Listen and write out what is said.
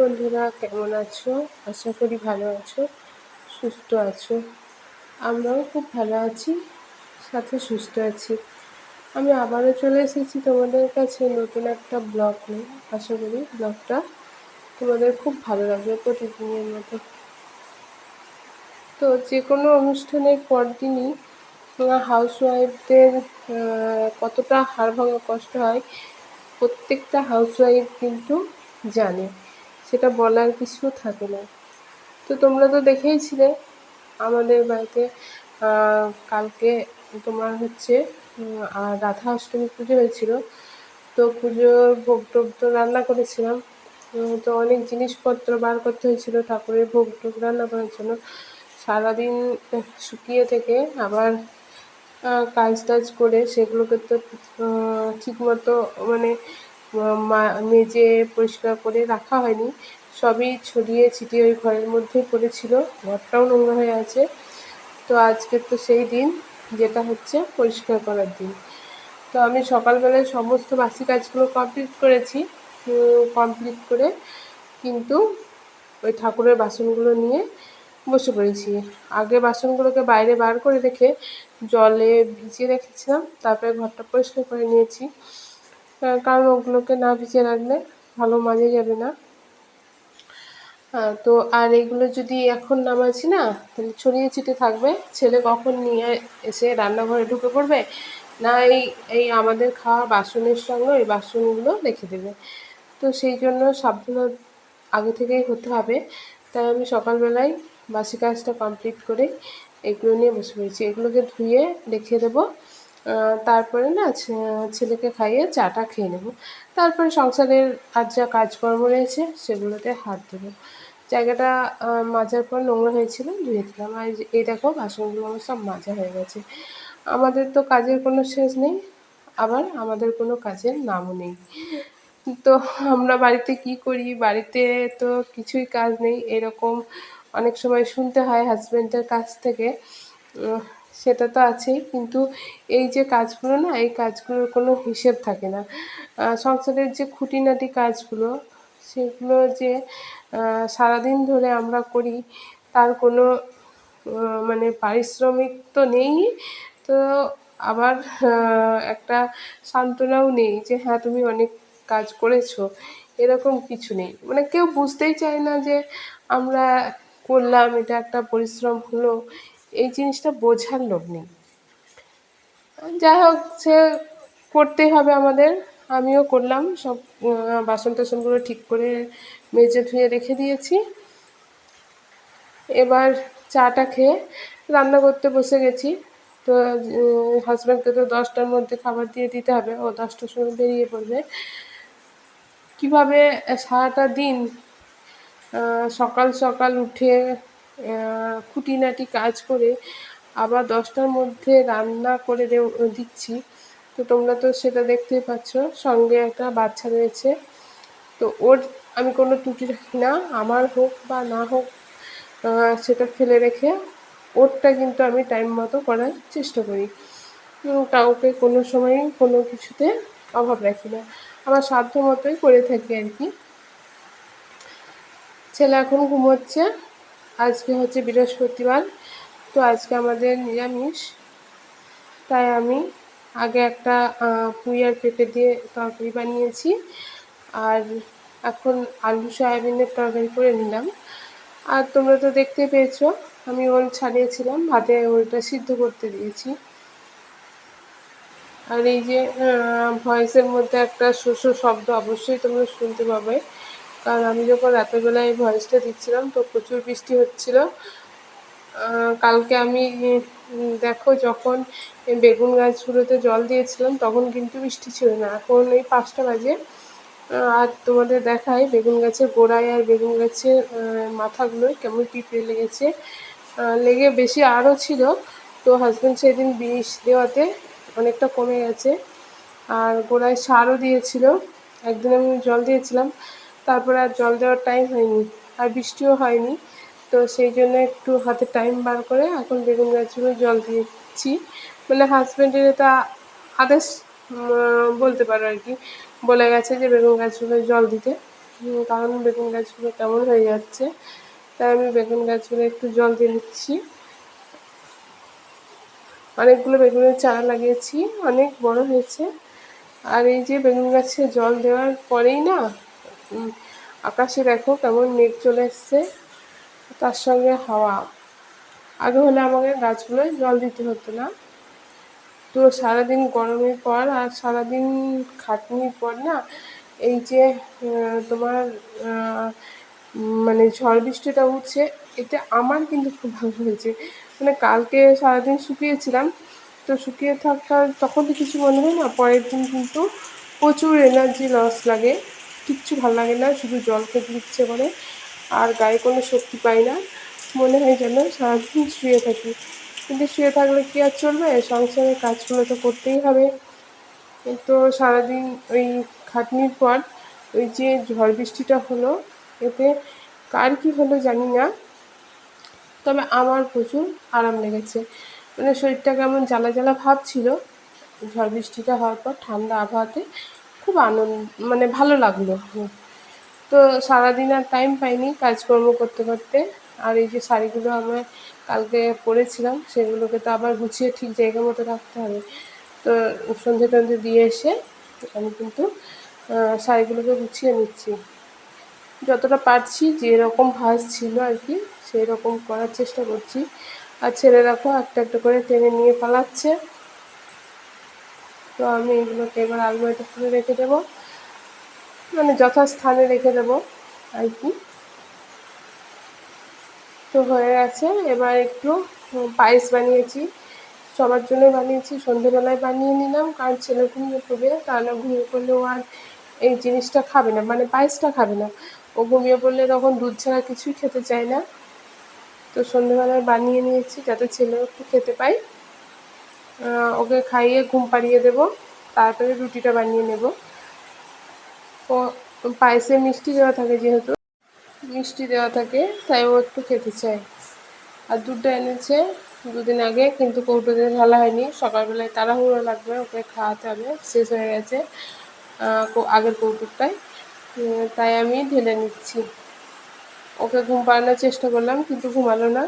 বন্ধুরা, কেমন আছো? আশা করি ভালো আছো, সুস্থ আছো। আমরাও খুব ভালো আছি, সাথে সুস্থ আছি। আমি আবারও চলে এসেছি তোমাদের কাছে নতুন একটা ব্লগ নিয়ে। আশা করি ব্লগটা তোমাদের খুব ভালো লাগবে প্রতিদিনের মতো। তো যে কোনো অনুষ্ঠানের পরদিনই হাউসওয়াইফদের কতটা হাড় ভাঙা কষ্ট হয়, প্রত্যেকটা হাউসওয়াইফ কিন্তু জানে। সেটা বলার কিছু থাকে না। তো তোমরা তো দেখেইছিলে আমাদের বাড়িতে কালকে তোমার হচ্ছে রাধা অষ্টমী পুজো হয়েছিল। তো পুজোর ভোগ টোগ তো রান্না করেছিলাম। তো অনেক জিনিসপত্র বার করতে হয়েছিল, ঠাকুরের ভোগ টোগ রান্না করার জন্য। সারাদিন শুকিয়ে থেকে আবার কাজ টাজ করে সেগুলোকে তো ঠিকমতো মানে মেজে পরিষ্কার করে রাখা হয়নি। সবই ছড়িয়ে ছিটিয়ে ওই ঘরের মধ্যেই পড়েছিল। ঘরটাও নোংরা হয়ে আছে। তো আজকে তো সেই দিন, যেটা হচ্ছে পরিষ্কার করার দিন। তো আমি সকালবেলায় সমস্ত বাসি কাজগুলো কমপ্লিট করেছি কমপ্লিট করে কিন্তু ওই ঠাকুরের বাসনগুলো নিয়ে বসে পড়েছি। আগে বাসনগুলোকে বাইরে বার করে রেখে জলে ভিজিয়ে রেখেছিলাম, তারপরে ঘরটা পরিষ্কার করে নিয়েছি। কারণ ওগুলোকে না ভিজিয়ে রাখলে ভালো মাজা যাবে না। তো আর এগুলো যদি এখন নামাজি না, তাহলে ছড়িয়ে ছিটে থাকবে। ছেলে কখন নিয়ে এসে রান্নাঘরে ঢুকে পড়বে? না, এই এই আমাদের খাওয়া বাসনের সঙ্গে ওই বাসনগুলো রেখে দেবে। তো সেই জন্য সাবধান আগে থেকেই হতে হবে। তাই আমি সকালবেলায় বাসি কাজটা কমপ্লিট করে এগুলো নিয়ে বসে পড়েছি। এগুলোকে ধুয়ে রেখে দেবো। তারপরে না ছেলেকে খাইয়ে চাটা খেয়ে নেব। তারপরে সংসারের আর যা কাজকর্ম রয়েছে সেগুলোতে হাত দেবো। জায়গাটা মাজার পর নোংরা হয়েছিল, ধুয়ে দিলাম। আর এই দেখো বাসনগুলো আমার সব মাজা হয়ে গেছে। আমাদের তো কাজের কোনো শেষ নেই, আবার আমাদের কোনো কাজের নামও নেই। তো আমরা বাড়িতে কি করি? বাড়িতে তো কিছুই কাজ নেই, এরকম অনেক সময় শুনতে হয় হাজব্যান্ডের কাছ থেকে। সেটা তো আছেই, কিন্তু এই যে কাজগুলো না, এই কাজগুলোর কোনো হিসেব থাকে না। সংসারের যে খুঁটিনাটি কাজগুলো, সেগুলো যে সারাদিন ধরে আমরা করি, তার কোনো মানে পারিশ্রমিক তো নেই, তো আবার একটা সান্ত্বনাও নেই যে হ্যাঁ তুমি অনেক কাজ করেছ, এরকম কিছু নেই। মানে কেউ বুঝতেই চায় না যে, আমরা করলাম, এটা একটা পরিশ্রম হলো এই জিনিসটা বোঝার লোক নেই। যাই হোক সে করতেই হবে আমাদের। আমিও করলাম, সব বাসন টাসনগুলো ঠিক করে মেজে ধুয়ে রেখে দিয়েছি। এবার চাটা খেয়ে রান্না করতে বসে গেছি। তো হাজব্যান্ডকে তো দশটার মধ্যে খাবার দিয়ে দিতে হবে। ও দশটার সময় বেরিয়ে পড়বে। কীভাবে সারাটা দিন সকাল সকাল উঠে খুঁটিনাটি কাজ করে আবার দশটার মধ্যে রান্না করে দিচ্ছি। তো তোমরা তো সেটা দেখতেই পাচ্ছ, সঙ্গে একটা বাচ্চা রয়েছে। তো ওর আমি কোনো ত্রুটি রাখি না, আমার হোক বা না হোক সেটা ফেলে রেখে ওরটা কিন্তু আমি টাইম মতো করার চেষ্টা করি। কাউকে কোনো সময়ই কোনো কিছুতে অভাব রাখি না। আমার সাধ্য মতোই করে থাকি আর কি। ছেলে এখন ঘুমোচ্ছে। আজকে হচ্ছে বৃহস্পতিবার, তো আজকে আমাদের নিরামিষ। তাই আমি আগে একটা পুঁই পেঁপে দিয়ে তরকারি বানিয়েছি, আর এখন আলু সয়াবিনের তরকারি করে নিলাম। আর তোমরা তো দেখতে পেয়েছ, আমি ওল ছাড়িয়েছিলাম, ভাতে ওলটা সিদ্ধ করতে দিয়েছি। আর এই যে ভয়েসের মধ্যে একটা শস্য শব্দ অবশ্যই তোমরা শুনতে পাবে। কারণ আমি যখন রাতেরবেলায় ভয়েসটা দিচ্ছিলাম, তো প্রচুর বৃষ্টি হচ্ছিল। কালকে আমি দেখো যখন বেগুন গাছগুলোতে জল দিয়েছিলাম, তখন কিন্তু বৃষ্টি ছিল না। এখন এই পাঁচটা বাজে। আর তোমাদের দেখায় বেগুন গাছের গোড়ায় আর বেগুন গাছের মাথাগুলোয় কেমন পিঁপড়ে লেগেছে। লেগে বেশি আরও ছিল, তো হাজব্যান্ড সেদিন বিষ দেওয়াতে অনেকটা কমে গেছে। আর গোড়ায় সারও দিয়েছিল। একদিন আমি জল দিয়েছিলাম। তারপরে আর জল দেওয়ার টাইম হয়নি, আর বৃষ্টিও হয়নি। তো সেই জন্য একটু হাতে টাইম বার করে এখন বেগুন গাছগুলো জল দিয়েছি। মানে হাজব্যান্ডের এটা আদেশ বলতে পারো আর কি। বলে গেছে যে বেগুন গাছগুলো জল দিতে। কারণ বেগুন গাছগুলো কেমন হয়ে যাচ্ছে। তাই আমি বেগুন গাছগুলো একটু জল দিয়ে নিচ্ছি। অনেকগুলো বেগুনের চারা লাগিয়েছি, অনেক বড় হয়েছে। আর এই যে বেগুন গাছে জল দেওয়ার পরেই না আকাশে দেখো কেমন মেঘ চলে এসছে। তার সঙ্গে হাওয়া। আগে হলে আমাকে গাছগুলোয় জল দিতে হতো না। তো সারাদিন গরমের পর আর সারাদিন খাটনির পর না, এই যে তোমার মানে ঝড় বৃষ্টিটা উঠছে এতে আমার কিন্তু খুব ভালো হয়েছে মানে কালকে সারাদিন শুকিয়েছিলাম, তো শুকিয়ে থাকার, তখন তো কিছু মনে হয় না, পরের দিন কিন্তু প্রচুর এনার্জি লস লাগে। কিচ্ছু ভালো লাগে না, শুধু জল খেতে ইচ্ছে করে। আর গায়ে কোনো শক্তি পাই না, মনে হয় যেন সারাদিন শুয়ে থাকি। কিন্তু শুয়ে থাকলে কি আর চলবে? সংসারের কাজগুলো তো করতেই হবে। তো সারাদিন ওই খাটনির পর ওই যে ঝড় বৃষ্টিটা হলো, এতে কার কী হলো জানি না। তবে আমার প্রচুর আরাম লেগেছে। মানে শরীরটা কেমন জ্বালা জ্বালা ভাব ছিল। ঝড় বৃষ্টিটা হওয়ার পর ঠান্ডা আবহাওয়াতে খুব আনন্দ মানে ভালো লাগল। তো সারাদিন আর টাইম পাইনি কাজকর্ম করতে করতে। আর এই যে শাড়িগুলো আমরা কালকে পরেছিলাম, সেগুলোকে তো আবার গুছিয়ে ঠিক জায়গা মতো রাখতে হবে। তো সন্ধে টন্ধে দিয়ে এসে আমি কিন্তু শাড়িগুলোকে গুছিয়ে নিচ্ছি। যতটা পারছি, যেরকম ভাঁজ ছিল আর কি সেই রকম করার চেষ্টা করছি। আর ছেলে দেখো একটা একটা করে টেনে নিয়ে পালাচ্ছে। তো আমি এগুলোকে এবার আলমারিতে খুলে রেখে দেবো। মানে যথাস্থানে রেখে দেবো আর কি। তো হয়ে গেছে। এবার একটু পায়েস বানিয়েছি। সবার জন্য বানিয়েছি, সন্ধেবেলায় বানিয়ে নিলাম। কারণ ছেলে ঘুমিয়ে পড়বে তাহলে ঘুমিয়ে পড়লে ও আর এই জিনিসটা খাবে না মানে পায়েসটা খাবে না। ও ঘুমিয়ে পড়লে তখন দুধ ছাড়া কিছুই খেতে চায় না। তো সন্ধেবেলায় বানিয়ে নিয়েছি, যাতে ছেলেও একটু খেতে পায়। ওকে খাইয়ে ঘুম পাড়িয়ে দেবো। তারপরে রুটিটা বানিয়ে নেব। ও, পায়েসে মিষ্টি দেওয়া থাকে যেহেতু, মিষ্টি দেওয়া থাকে, তাই ও একটু খেতে চায়। আর দুধটা এনেছে দুদিন আগে, কিন্তু কৌটোতে ঢালা হয়নি। সকালবেলায় তাড়াহুড়ো লাগবে, ওকে খাওয়াতে হবে। শেষ হয়ে গেছে আগের কৌটোটায় তাই আমি ঢেলে নিচ্ছি। ওকে ঘুম পাড়ানোর চেষ্টা করলাম, কিন্তু ঘুমালো না।